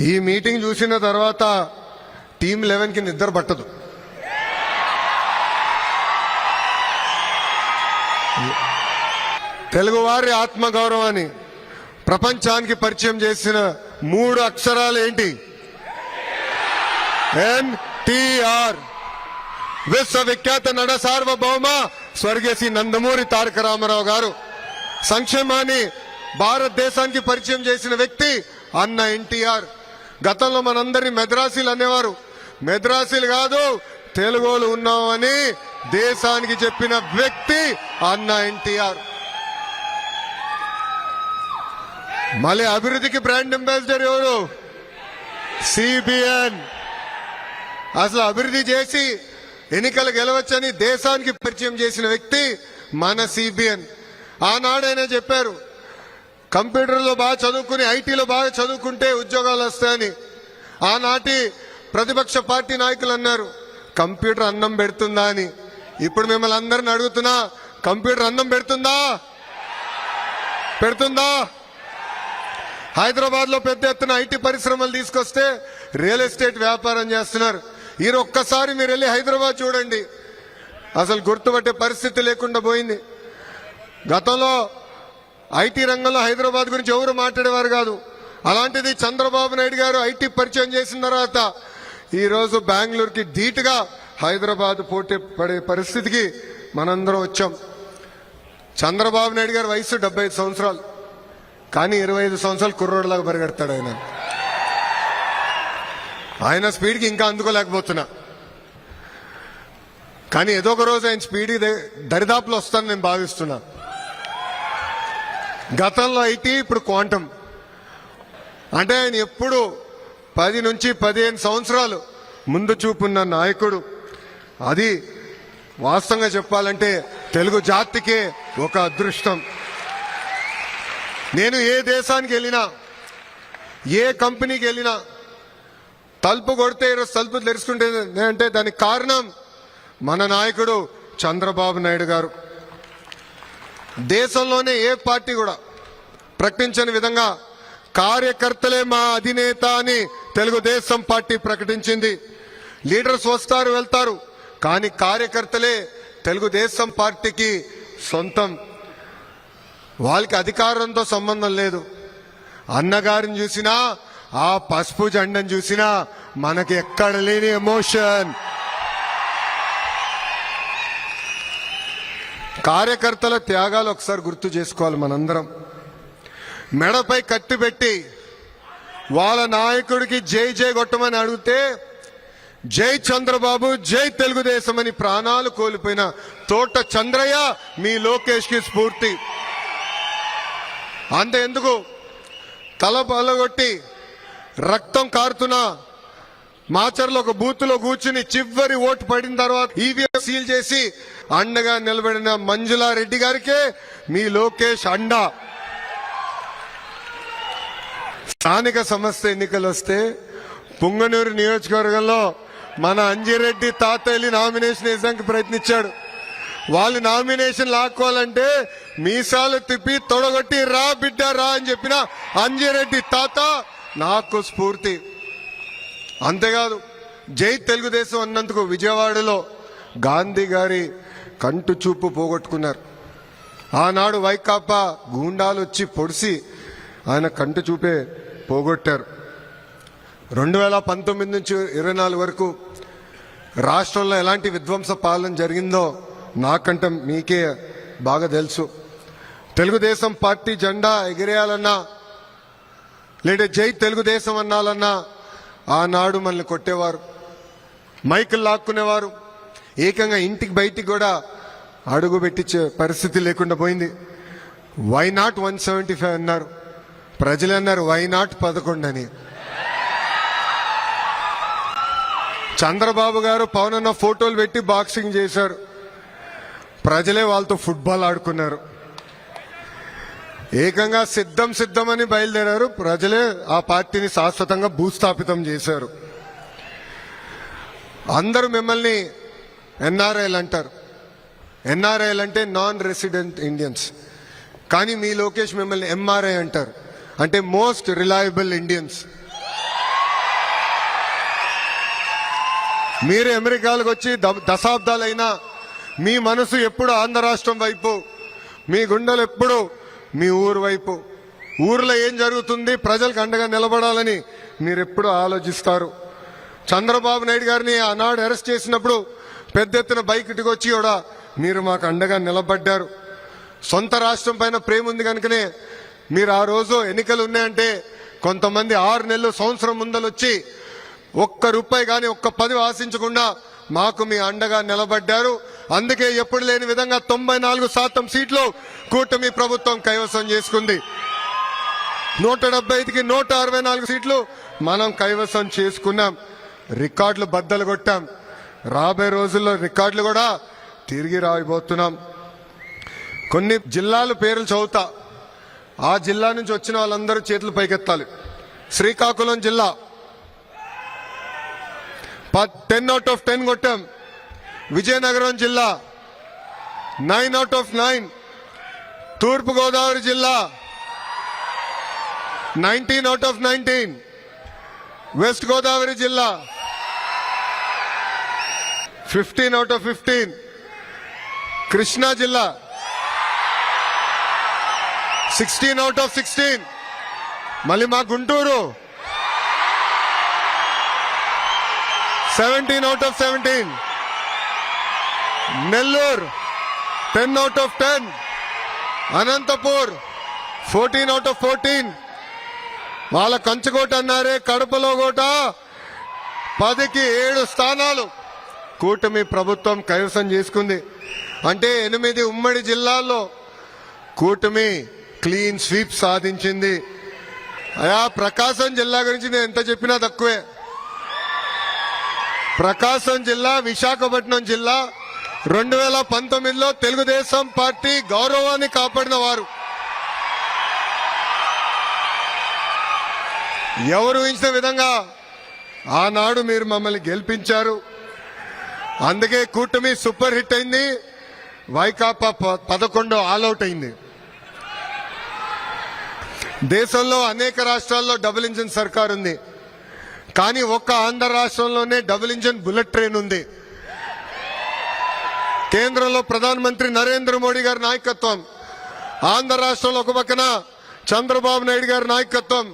ఈ మీటింగ్ చూసిన తర్వాత టీం లెవెన్కి నిద్ర పట్టదు. తెలుగువారి ఆత్మగౌరవాన్ని ప్రపంచానికి పరిచయం చేసిన మూడు అక్షరాలు ఏంటి? ఎన్టీఆర్ విశ్వవిఖ్యాత నడ సార్వభౌమ స్వర్గీయ నందమూరి తారక రామారావు గారు. సంక్షేమాన్ని భారతదేశానికి పరిచయం చేసిన వ్యక్తి అన్న ఎన్టీఆర్ గతంలో మనందరినీ మెద్రాసీలు అనేవారు. మెద్రాసీలు కాదు తెలుగులు ఉన్నామని దేశానికి చెప్పిన వ్యక్తి అన్న ఎన్టీఆర్. మళ్ళీ అభివృద్ధికి బ్రాండ్ అంబాసిడర్ ఎవరు? సిబిఎన్. అసలు అభివృద్ధి చేసి ఎన్నికలు గెలవచ్చని దేశానికి పరిచయం చేసిన వ్యక్తి మన సిబిఎన్. ఆనాడైనా చెప్పారు కంప్యూటర్లో బాగా చదువుకుని ఐటీలో బాగా చదువుకుంటే ఉద్యోగాలు వస్తాయని. ఆనాటి ప్రతిపక్ష పార్టీ నాయకులు అన్నారు కంప్యూటర్ అన్నం పెడుతుందా అని. ఇప్పుడు మిమ్మల్ని అందరిని అడుగుతున్నా కంప్యూటర్ అన్నం పెడుతుందా? పెడుతుందా? హైదరాబాద్లో పెద్ద ఎత్తున ఐటీ పరిశ్రమలు తీసుకొస్తే రియల్ ఎస్టేట్ వ్యాపారం చేస్తున్నారు. ఈ ఒక్కసారి మీరు వెళ్ళి హైదరాబాద్ చూడండి. అసలు గుర్తుపట్టే పరిస్థితి లేకుండా పోయింది. గతంలో ఐటీ రంగంలో హైదరాబాద్ గురించి ఎవరు మాట్లాడేవారు కాదు. అలాంటిది చంద్రబాబు నాయుడు గారు ఐటీ పరిచయం చేసిన తర్వాత ఈరోజు బెంగళూరుకి ధీటుగా హైదరాబాద్ పోటీ పడే పరిస్థితికి మనందరం వచ్చాం. చంద్రబాబు నాయుడు గారి వయసు డెబ్బై ఐదు సంవత్సరాలు. కానీ ఇరవై ఐదు సంవత్సరాలు కుర్రోడ్లాగా పరిగెడతాడు ఆయన. ఆయన స్పీడ్కి ఇంకా అందుకోలేకపోతున్నా. కానీ ఏదో ఒక రోజు ఆయన స్పీడ్ దరిదాపులో వస్తానని నేను భావిస్తున్నా. గతంలో ఐటీ ఇప్పుడు క్వాంటం. అంటే ఆయన ఎప్పుడు పది నుంచి పదిహేను సంవత్సరాలు ముందు చూపున్న నాయకుడు. అది వాస్తవంగా చెప్పాలంటే తెలుగు జాతికే ఒక అదృష్టం. నేను ఏ దేశానికి వెళ్ళినా ఏ కంపెనీకి వెళ్ళినా తలుపు కొడితే ఈరోజు తలుపు తెరుచుకుంటే అంటే దానికి కారణం మన నాయకుడు చంద్రబాబు నాయుడు గారు. దేశంలోనే ఏ పార్టీ కూడా ప్రకటించని విధంగా కార్యకర్తలే మా అధినేత అని తెలుగుదేశం పార్టీ ప్రకటించింది. లీడర్స్ వస్తారు వెళ్తారు. కానీ కార్యకర్తలే తెలుగుదేశం పార్టీకి సొంతం. వాళ్ళకి అధికారంతో సంబంధం లేదు. అన్నగారిని చూసినా ఆ పసుపు జెండను చూసినా మనకి ఎక్కడ లేని ఎమోషన్. కార్యకర్తల త్యాగాలు ఒకసారి గుర్తు చేసుకోవాలి మనందరం. మెడపై కత్తి పెట్టి వాళ్ళ నాయకుడికి జై జై కొట్టమని అడిగితే జై చంద్రబాబు జై తెలుగుదేశం అని ప్రాణాలు కోల్పోయిన తోట చంద్రయ్య మీ లోకేష్కి స్ఫూర్తి. అంతే ఎందుకు తల పలగొట్టి రక్తం కారుతున్న మాచర్లో ఒక బూత్లో కూర్చుని చివరి ఓటు పడిన తర్వాత ఈవీఎం సీల్ చేసి అండగా నిలబడిన మంజులా రెడ్డి గారికే మీ లోకేష్ అండా. స్థానిక సంస్థ ఎన్నికలు వస్తే పుంగనూరు నియోజకవర్గంలో మన అంజిరెడ్డి తాతయ్యలి నామినేషన్ వేసానికి ప్రయత్నించాడు. వాళ్ళు నామినేషన్ లాక్కోవాలంటే మీసాలు తిప్పి తొడగొట్టి రా బిడ్డ రా అని చెప్పిన అంజిరెడ్డి తాత నాకు స్ఫూర్తి. అంతేకాదు జై తెలుగుదేశం అన్నందుకు విజయవాడలో గాంధీ గారి కంటు చూపు పోగొట్టుకున్నారు. ఆనాడు వైకాపా గూండాలు వచ్చి పొడిసి ఆయన కంటు చూపే పోగొట్టారు. రెండు వేల పంతొమ్మిది నుంచి ఇరవై నాలుగు వరకు రాష్ట్రంలో ఎలాంటి విధ్వంస పాలన జరిగిందో నాకంటే మీకే బాగా తెలుసు. తెలుగుదేశం పార్టీ జెండా ఎగిరేయాలన్నా లేదా జై తెలుగుదేశం అన్నాలన్నా ఆనాడు మనల్ని కొట్టేవారు. మైకులు లాక్కునేవారు. ఏకంగా ఇంటికి బయటికి కూడా అడుగు పెట్టించే పరిస్థితి లేకుండా పోయింది. Why not one seventy five అన్నారు. ప్రజలు అన్నారు వై నాట్ పదకొండు అని. చంద్రబాబు గారు పవన్ అన్న ఫోటోలు పెట్టి బాక్సింగ్ చేశారు. ప్రజలే వాళ్ళతో ఫుట్బాల్ ఆడుకున్నారు. ఏకంగా సిద్ధం సిద్ధమని బయలుదేరారు. ప్రజలే ఆ పార్టీని శాశ్వతంగా భూస్థాపితం చేశారు. అందరూ మిమ్మల్ని ఎన్ఆర్ఐలు అంటారు. ఎన్ఆర్ఐలు అంటే నాన్ రెసిడెంట్ ఇండియన్స్ కానీ మీ లోకేష్ మిమ్మల్ని ఎంఆర్ఐ అంటారు. అంటే మోస్ట్ రిలయబుల్ ఇండియన్స్ మీరు అమెరికాలకు వచ్చి దశాబ్దాలైనా మీ మనసు ఎప్పుడు ఆంధ్ర రాష్ట్రం వైపు మీ గుండెలు ఎప్పుడు మీ ఊరు వైపు. ఊర్లో ఏం జరుగుతుంది? ప్రజలకు అండగా నిలబడాలని మీరు ఆలోచిస్తారు. చంద్రబాబు నాయుడు గారిని ఆనాడు అరెస్ట్ చేసినప్పుడు పెద్ద ఎత్తున బైక్ ఇటుకొచ్చి కూడా మీరు మాకు అండగా నిలబడ్డారు. సొంత రాష్ట్రం పైన ప్రేమ ఉంది కనుకనే మీరు ఆ రోజు ఎన్నికలు ఉన్నాయంటే కొంతమంది ఆరు నెలలు సంవత్సరం ముందలొచ్చి ఒక్క రూపాయి కానీ ఒక్క పది ఆశించకుండా మాకు మీ అండగా నిలబడ్డారు. అందుకే ఎప్పుడు లేని విధంగా తొంభై నాలుగు శాతం సీట్లు కూటమి ప్రభుత్వం కైవసం చేసుకుంది. నూట డెబ్బై ఐదుకి నూట అరవై నాలుగు సీట్లు మనం కైవసం చేసుకున్నాం. రికార్డులు బద్దలు కొట్టాం. రాబోయే రోజుల్లో రికార్డులు కూడా తిరిగి రాయబోతున్నాం కొన్ని జిల్లాల పేర్లు చదువుతా. ఆ జిల్లా నుంచి వచ్చిన వాళ్ళందరూ చేతులు పైకెత్తాలి. శ్రీకాకుళం జిల్లా. టెన్ అవుట్ ఆఫ్ టెన్ కొట్టాం. విజయనగరం జిల్లా nine out of nine Turpu Godavari జిల్లా nineteen out of nineteen west Godavari జిల్లా fifteen out of fifteen Krishna జిల్లా సిక్స్టీన్ అవుట్ ఆఫ్ సిక్స్టీన్ మళ్ళీ మా Guntur seventeen out of seventeen Nellore ten out of ten Anantapur fourteen out of fourteen వాళ్ళ కంచుకోట అన్నారే కడపలో కోట. పదికి ఏడు స్థానాలు. కూటమి ప్రభుత్వం కైవసం చేసుకుంది. అంటే ఎనిమిది ఉమ్మడి జిల్లాల్లో కూటమి క్లీన్ స్వీప్ సాధించింది. అయా ప్రకాశం జిల్లా గురించి నేను ఎంత చెప్పినా తక్కువే. ప్రకాశం జిల్లా విశాఖపట్నం జిల్లా రెండు వేల పంతొమ్మిదిలో తెలుగుదేశం పార్టీ గౌరవాన్ని కాపాడిన వారు. ఎవరు ఊహించిన విధంగా ఆనాడు మీరు మమ్మల్ని గెలిపించారు. అందుకే కూటమి సూపర్ హిట్ అయింది. వైకాపా ప- పదకొండో ఆల్అౌట్ అయింది. దేశంలో అనేక రాష్ట్రాల్లో డబుల్ ఇంజిన్ సర్కార్ ఉంది కానీ ఒక్క ఆంధ్ర రాష్ట్రంలోనే డబుల్ ఇంజన్ బుల్లెట్ ట్రైన్ ఉంది. కేంద్రంలో ప్రధానమంత్రి నరేంద్ర మోడీ గారి నాయకత్వం ఆంధ్ర రాష్ట్రంలో ఒక పక్కన చంద్రబాబు నాయుడు గారి నాయకత్వం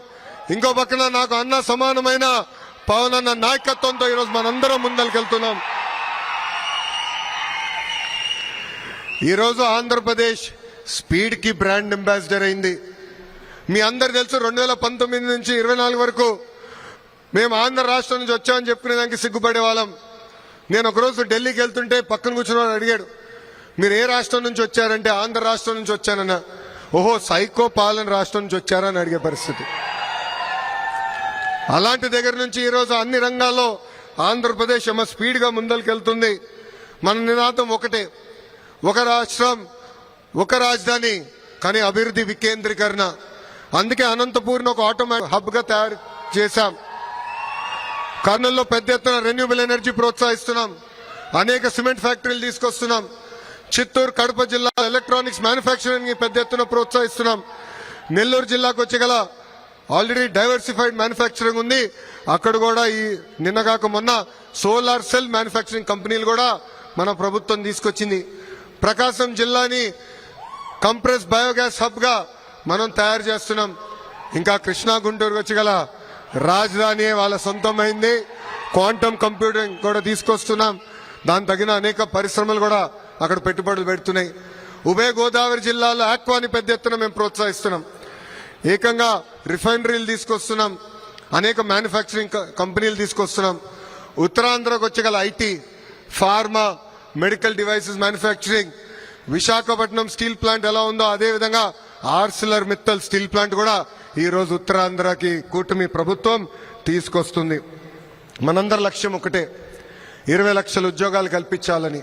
ఇంకో పక్కన నాకు అన్న సమానమైన పవన్ అన్న నాయకత్వంతో ఈరోజు మనందరం ముందరికెళ్తున్నాం. ఈరోజు ఆంధ్రప్రదేశ్ స్పీడ్కి బ్రాండ్ అంబాసిడర్ అయింది. మీ అందరు తెలుసు రెండు వేల పంతొమ్మిది నుంచి ఇరవై నాలుగు వరకు మేము ఆంధ్ర రాష్ట్రం నుంచి వచ్చామని చెప్పుకునే దానికి సిగ్గుపడే వాళ్ళం. నేను ఒకరోజు ఢిల్లీకి వెళ్తుంటే పక్కన కూర్చున్న వాడు అడిగాడు మీరు ఏ రాష్ట్రం నుంచి వచ్చారంటే ఆంధ్ర రాష్ట్రం నుంచి వచ్చానన్న. ఓహో సైకో పాలన రాష్ట్రం నుంచి వచ్చారా? అని అడిగే పరిస్థితి. అలాంటి దగ్గర నుంచి ఈరోజు అన్ని రంగాల్లో ఆంధ్రప్రదేశ్ ఏమో స్పీడ్గా ముందరికెళ్తుంది మన నినాదం ఒకటే. ఒక రాష్ట్రం ఒక రాజధాని కానీ అభివృద్ధి వికేంద్రీకరణ. అందుకే అనంతపూర్ని ఒక ఆటోమేటిక్ హబ్గా తయారు చేశాం. కర్నూలులో పెద్ద ఎత్తున రెన్యూబుల్ ఎనర్జీ ప్రోత్సహిస్తున్నాం. అనేక సిమెంట్ ఫ్యాక్టరీలు తీసుకొస్తున్నాం. చిత్తూరు కడప జిల్లా ఎలక్ట్రానిక్స్ మ్యానుఫ్యాక్చరింగ్ పెద్ద ఎత్తున ప్రోత్సహిస్తున్నాం. నెల్లూరు జిల్లాకు వచ్చి గల ఆల్రెడీ డైవర్సిఫైడ్ మ్యానుఫ్యాక్చరింగ్ ఉంది. అక్కడ కూడా ఈ నిన్నగాక మొన్న సోలార్ సెల్ మ్యానుఫ్యాక్చరింగ్ కంపెనీలు కూడా మన ప్రభుత్వం తీసుకొచ్చింది. ప్రకాశం జిల్లాని కంప్రెస్ బయోగ్యాస్ హబ్గా మనం తయారు చేస్తున్నాం. ఇంకా కృష్ణా గుంటూరు వచ్చి గల రాజధాని వాళ్ళ సొంతమైంది. క్వాంటమ్ కంప్యూటింగ్ కూడా తీసుకొస్తున్నాం. దాని తగిన అనేక పరిశ్రమలు కూడా అక్కడ పెట్టుబడులు పెడుతున్నాయి. ఉభయ గోదావరి జిల్లాలో ఆక్వాని పెద్ద ఎత్తున మేము ప్రోత్సహిస్తున్నాం. ఏకంగా రిఫైనరీలు తీసుకొస్తున్నాం. అనేక మ్యానుఫ్యాక్చరింగ్ క- కంపెనీలు తీసుకొస్తున్నాం. ఉత్తరాంధ్రకు వచ్చగల IT pharma medical devices manufacturing Visakhapatnam steel plant ఎలా ఉందో అదే విధంగా ఆర్సిలర్ మిత్తల్ స్టీల్ ప్లాంట్ కూడా ఈరోజు ఉత్తరాంధ్రకి కూటమి ప్రభుత్వం తీసుకొస్తుంది. మనందరి లక్ష్యం ఒకటే ఇరవై లక్షల ఉద్యోగాలు కల్పించాలని.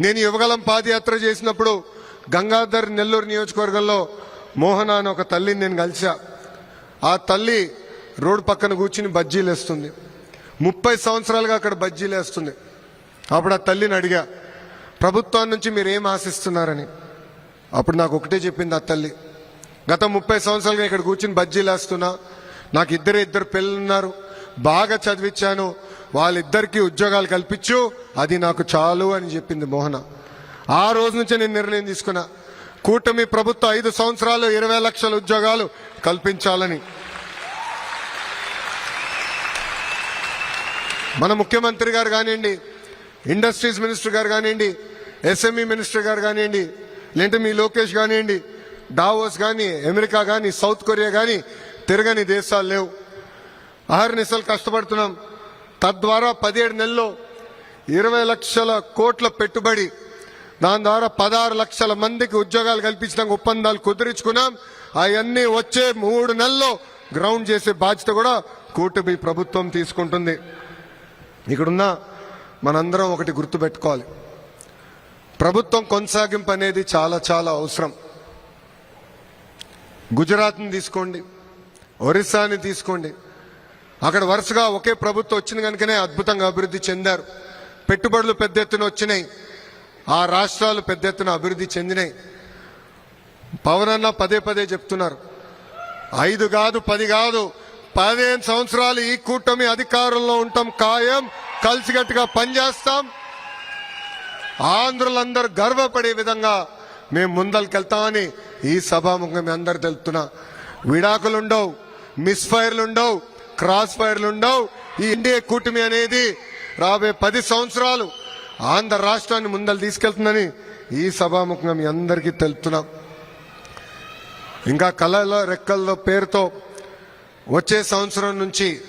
నేను యువగలం పాదయాత్ర చేసినప్పుడు గంగాధర్ నెల్లూరు నియోజకవర్గంలో మోహన అని ఒక తల్లిని నేను కలిసా ఆ తల్లి రోడ్డు పక్కన కూర్చుని బజ్జీలు వేస్తుంది. ముప్పై సంవత్సరాలుగా అక్కడ బజ్జీలు వేస్తుంది. అప్పుడు ఆ తల్లిని అడిగా ప్రభుత్వం నుంచి మీరు ఏం ఆశిస్తున్నారని? అప్పుడు నాకు ఒకటే చెప్పింది ఆ తల్లి గత ముప్పై సంవత్సరాలుగా ఇక్కడ కూర్చుని బజ్జీలు వేస్తున్నా. నాకు ఇద్దరు ఇద్దరు పిల్లలు ఉన్నారు. బాగా చదివించాను. వాళ్ళిద్దరికీ ఉద్యోగాలు కల్పించు. అది నాకు చాలు అని చెప్పింది మోహన. ఆ రోజు నుంచే నేను నిర్ణయం తీసుకున్నా. కూటమి ప్రభుత్వం ఐదు సంవత్సరాలు ఇరవై లక్షల ఉద్యోగాలు కల్పించాలని. మన ముఖ్యమంత్రి గారు కానివ్వండి ఇండస్ట్రీస్ మినిస్టర్ గారు కానివ్వండి ఎస్ఎంఈ మినిస్టర్ గారు కానివ్వండి లేదంటే మీ లోకేష్ కానివ్వండి డావోస్ కానీ అమెరికా కానీ సౌత్ కొరియా కానీ తిరగని దేశాలు లేవు. అహర్నిశలు కష్టపడుతున్నాం. తద్వారా పదిహేడు నెలల్లో ఇరవై లక్షల కోట్ల పెట్టుబడి దాని ద్వారా పదహారు లక్షల మందికి ఉద్యోగాలు కల్పించడానికి ఒప్పందాలు కుదిరించుకున్నాం. అవన్నీ వచ్చే మూడు నెలల్లో గ్రౌండ్ చేసే బాధ్యత కూడా కూటమి ప్రభుత్వం తీసుకుంటుంది. ఇక్కడున్న మనందరం ఒకటి గుర్తుపెట్టుకోవాలి. ప్రభుత్వం కొనసాగింపు అనేది చాలా చాలా అవసరం. గుజరాత్ని తీసుకోండి ఒరిస్సాని తీసుకోండి. అక్కడ వరుసగా ఒకే ప్రభుత్వం వచ్చింది కనుకనే అద్భుతంగా అభివృద్ధి చెందారు. పెట్టుబడులు పెద్ద ఎత్తున వచ్చినాయి. ఆ రాష్ట్రాలు పెద్ద ఎత్తున అభివృద్ధి చెందినాయి. పవన్ అన్న పదే పదే చెప్తున్నారు. ఐదు కాదు పది కాదు పదిహేను సంవత్సరాలు ఈ కూటమి అధికారంలో ఉంటాం ఖాయం కలిసికట్టుగా పనిచేస్తాం. ఆంధ్రులందరూ గర్వపడే విధంగా మేము ముందరికెళ్తామని ఈ సభాముఖం మీ అందరు తెలుపుతున్నా. విడాకులు ఉండవు మిస్ ఫైర్లు ఉండవు క్రాస్ ఫైర్లు ఉండవు ఈ ఇండియా కూటమి అనేది రాబోయే పది సంవత్సరాలు ఆంధ్ర రాష్ట్రాన్ని ముందలు తీసుకెళ్తుందని ఈ సభాముఖంగా మీ అందరికీ తెలుపుతున్నాం. ఇంకా కళలో రెక్కల్లో పేరుతో వచ్చే సంవత్సరం నుంచి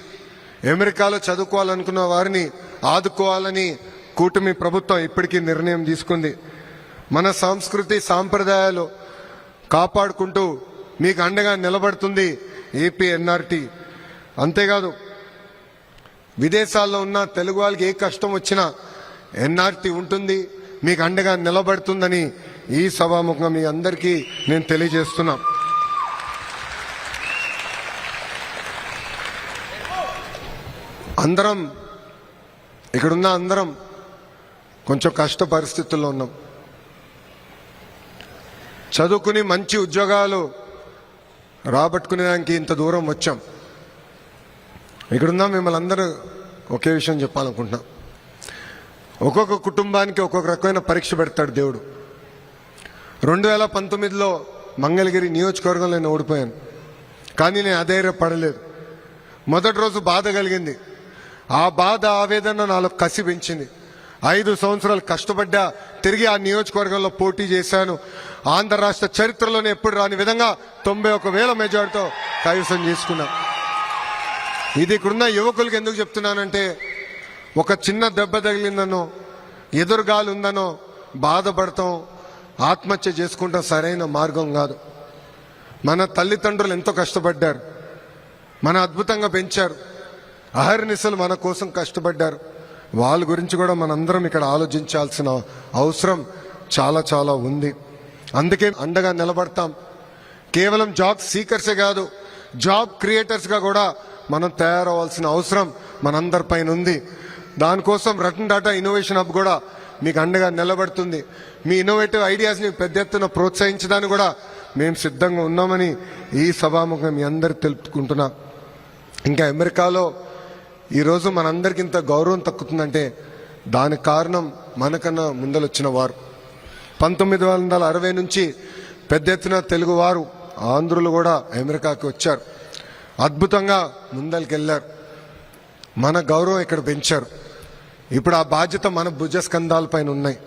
అమెరికాలో చదువుకోవాలనుకున్న వారిని ఆదుకోవాలని కూటమి ప్రభుత్వం ఇప్పటికీ నిర్ణయం తీసుకుంది. మన సంస్కృతి సాంప్రదాయాలు కాపాడుకుంటూ మీకు అండగా నిలబడుతుంది ఏపీ ఎన్ఆర్టీ. అంతేకాదు విదేశాల్లో ఉన్న తెలుగు వాళ్ళకి ఏ కష్టం వచ్చినా ఎన్ఆర్టీ ఉంటుంది మీకు అండగా నిలబడుతుందని ఈ సభాముఖంగా మీ అందరికీ నేను తెలియజేస్తున్నా. అందరం ఇక్కడున్న అందరం కొంచెం కష్ట పరిస్థితుల్లో ఉన్నాం. చదువుకుని మంచి ఉద్యోగాలు రాబట్టుకునేదానికి ఇంత దూరం వచ్చాం. ఇక్కడున్నా మిమ్మల్ని అందరూ ఒకే విషయం చెప్పాలనుకుంటున్నాం. ఒక్కొక్క కుటుంబానికి ఒక్కొక్క రకమైన పరీక్ష పెడతాడు దేవుడు. రెండు వేల పంతొమ్మిదిలో మంగళగిరి నియోజకవర్గంలో నేను ఓడిపోయాను. కానీ నేను అధైర్యపడలేదు. మొదటి రోజు బాధ కలిగింది. ఆ బాధ ఆవేదన నాలో కసి పెంచింది. ఐదు సంవత్సరాలు కష్టపడ్డా తిరిగి ఆ నియోజకవర్గంలో పోటీ చేశాను. ఆంధ్ర రాష్ట్ర చరిత్రలోనే ఎప్పుడు రాని విధంగా తొంభై ఒక వేల మెజార్టీతో కైవసం చేసుకున్నా. ఇది ఇక్కడున్న యువకులకు ఎందుకు చెప్తున్నానంటే ఒక చిన్న దెబ్బ తగిలిందనో ఎదురుగాలు ఉందనో బాధపడతాం ఆత్మహత్య చేసుకుంటాం సరైన మార్గం కాదు. మన తల్లిదండ్రులు ఎంతో కష్టపడ్డారు. మన అద్భుతంగా పెంచారు. అహర్నిశలు మన కోసం కష్టపడ్డారు. వాళ్ళ గురించి కూడా మనందరం ఇక్కడ ఆలోచించాల్సిన అవసరం చాలా చాలా ఉంది. అందుకే అండగా నిలబడతాం. కేవలం జాబ్ సీకర్సే కాదు జాబ్ క్రియేటర్స్గా కూడా మనం తయారవ్వాల్సిన అవసరం మనందరిపైన ఉంది. దానికోసం రతన్ డాటా ఇన్నోవేషన్ హబ్ కూడా మీకు అండగా నిలబడుతుంది. మీ ఇన్నోవేటివ్ ఐడియాస్ని పెద్ద ఎత్తున ప్రోత్సహించడానికి కూడా మేము సిద్ధంగా ఉన్నామని ఈ సభాముఖం మీ అందరు తెలుపుకుంటున్నా. ఇంకా అమెరికాలో ఈరోజు మనందరికి ఇంత గౌరవం తక్కుతుందంటే దానికి కారణం మనకన్నా ముందలొచ్చిన వారు. పంతొమ్మిది వందల అరవై నుంచి పెద్ద ఎత్తున తెలుగు వారు ఆంధ్రులు కూడా అమెరికాకి వచ్చారు. అద్భుతంగా ముందరికెళ్ళారు మన గౌరవం ఇక్కడ పెంచారు. ఇప్పుడు ఆ బాధ్యత మన భుజస్కంధాలపైన ఉన్నాయి.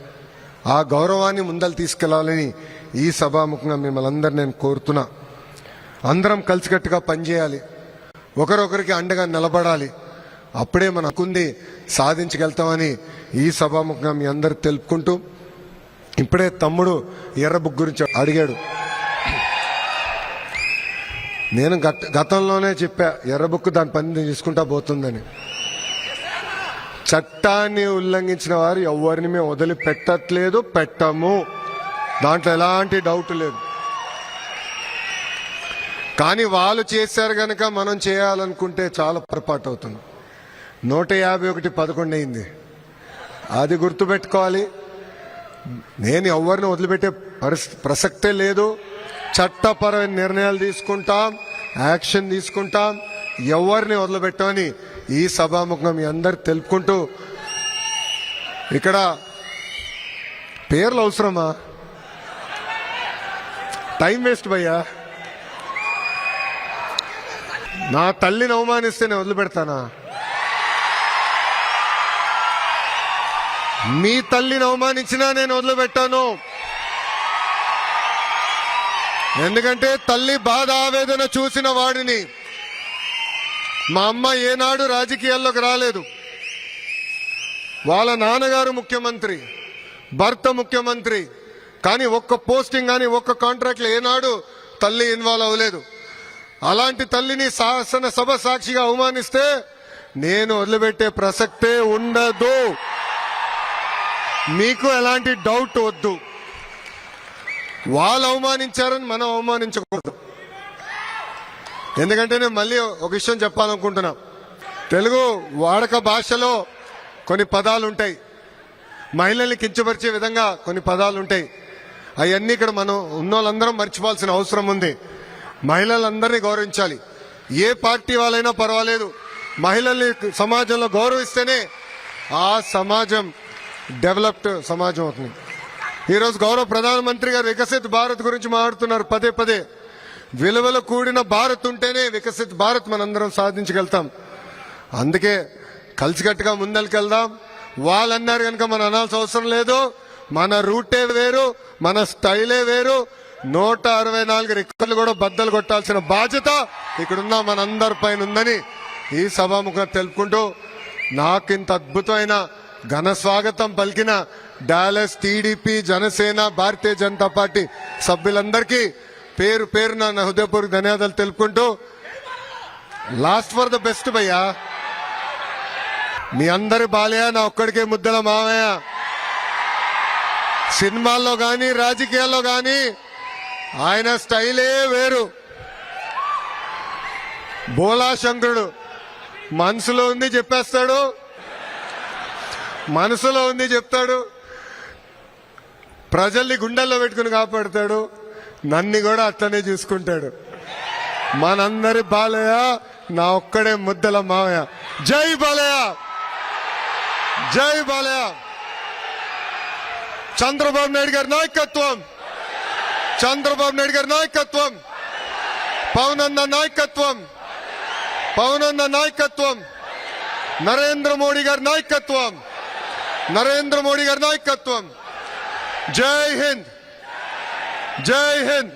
ఆ గౌరవాన్ని ముందలు తీసుకెళ్ళాలని ఈ సభాముఖంగా మిమ్మల్ని అందరు నేను కోరుతున్నా. అందరం కలిసికట్టుగా పనిచేయాలి. ఒకరొకరికి అండగా నిలబడాలి. అప్పుడే మన హక్కుంది సాధించగలుగుతామని ఈ సభాముఖంగా మీ అందరు తెలుపుకుంటూ ఇప్పుడే తమ్ముడు ఎర్రబుక్ గురించి అడిగాడు. నేను గత గతంలోనే చెప్పా ఎర్రబుక్ దాని పని తీసుకుంటా పోతుందని. చట్టాన్ని ఉల్లంఘించిన వారు ఎవరిని మేము వదిలిపెట్టట్లేదు పెట్టము. దాంట్లో ఎలాంటి డౌట్ లేదు. కానీ వాళ్ళు చేశారు కనుక మనం చేయాలనుకుంటే చాలా పొరపాటు అవుతుంది. నూట యాభై ఒకటి పదకొండు అయింది. అది గుర్తుపెట్టుకోవాలి. నేను ఎవరిని వదిలిపెట్టే పరిస్థితి ప్రసక్తే లేదు. చట్టపరమైన నిర్ణయాలు తీసుకుంటాం యాక్షన్ తీసుకుంటాం. ఎవరిని వదిలిపెట్టమని ఈ సభాముఖం మీ అందరు తెలుపుకుంటూ ఇక్కడ పేర్లు అవసరమా? టైం వేస్ట్ భయ్యా. నా తల్లిని అవమానిస్తే నేను వదిలిపెడతానా? మీ తల్లిని అవమానించినా నేను వదిలిపెట్టాను. ఎందుకంటే తల్లి బాధ ఆవేదన చూసిన వాడిని. మా అమ్మ ఏనాడు రాజకీయాల్లోకి రాలేదు. వాళ్ళ నాన్నగారు ముఖ్యమంత్రి భర్త ముఖ్యమంత్రి కానీ ఒక్క పోస్టింగ్ కానీ ఒక్క కాంట్రాక్ట్లో ఏనాడు తల్లి ఇన్వాల్వ్ అవ్వలేదు. అలాంటి తల్లిని శాసనసభ సాక్షిగా అవమానిస్తే నేను వదిలిపెట్టే ప్రసక్తే ఉండదు. మీకు ఎలాంటి డౌట్ వద్దు. వాళ్ళు అవమానించారని మనం అవమానించకూడదు. ఎందుకంటే నేను మళ్ళీ ఒక విషయం చెప్పాలనుకుంటున్నా. తెలుగు వాడక భాషలో కొన్ని పదాలు ఉంటాయి. మహిళల్ని కించపరిచే విధంగా కొన్ని పదాలు ఉంటాయి. అవన్నీ ఇక్కడ మనం ఉన్నోళ్ళందరం మర్చిపోవాల్సిన అవసరం ఉంది. మహిళలందరినీ గౌరవించాలి. ఏ పార్టీ వాళ్ళైనా పర్వాలేదు. మహిళల్ని సమాజంలో గౌరవిస్తేనే ఆ సమాజం డెవలప్డ్ సమాజం అవుతుంది. ఈరోజు గౌరవ ప్రధానమంత్రి గారు వికసిత్ భారత్ గురించి మాట్లాడుతున్నారు. పదే పదే. విలువలు కూడిన భారత్ ఉంటేనే వికసిత్ భారత్ మనందరం సాధించగలుగుతాం. అందుకే కలిసికట్టుగా ముందరికెళ్దాం. వాళ్ళన్నారు కనుక మనం అనాల్సిన అవసరం లేదు. మన రూటే వేరు మన స్టైలే వేరు. నూట అరవై నాలుగు రికార్డులు కూడా బద్దలు కొట్టాల్సిన బాధ్యత ఇక్కడున్న మనందరి పైన ఉందని ఈ సభాముఖం తెలుపుకుంటూ నాకు ఇంత అద్భుతమైన ఘన స్వాగతం పలికిన Dallas TDP Janasena Bharatiya Janata party సభ్యులందరికీ పేరు పేరు నా హృదయపూర్వక ధన్యవాదాలు తెలుపుకుంటూ లాస్ట్ ఫర్ ద బెస్ట్ భయ్యా. మీ అందరి బాలయ్య నా ఒక్కడికే ముద్దల మామయ్య. సినిమాల్లో కానీ రాజకీయాల్లో కానీ ఆయన స్టైలే వేరు. బోలా శంకరుడు మనసులో ఉంది చెప్పేస్తాడు. మనసులో ఉంది చెప్తాడు. ప్రజల్ని గుండెల్లో పెట్టుకుని కాపాడుతాడు. నన్ను కూడా అట్లనే చూసుకుంటాడు. మనందరి బాలయ్య నా ఒక్కడే ముద్దల మావయ్య జై బాలయ్య! జై బాలయ్య! చంద్రబాబు నాయుడు గారి నాయకత్వం! చంద్రబాబు నాయుడు గారి నాయకత్వం! పవనంద నాయకత్వం! పవనంద నాయకత్వం! నరేంద్ర మోడీ గారి నాయకత్వం! నరేంద్ర మోడీ గారి నాయకత్వం జై హింద్ జై హింద్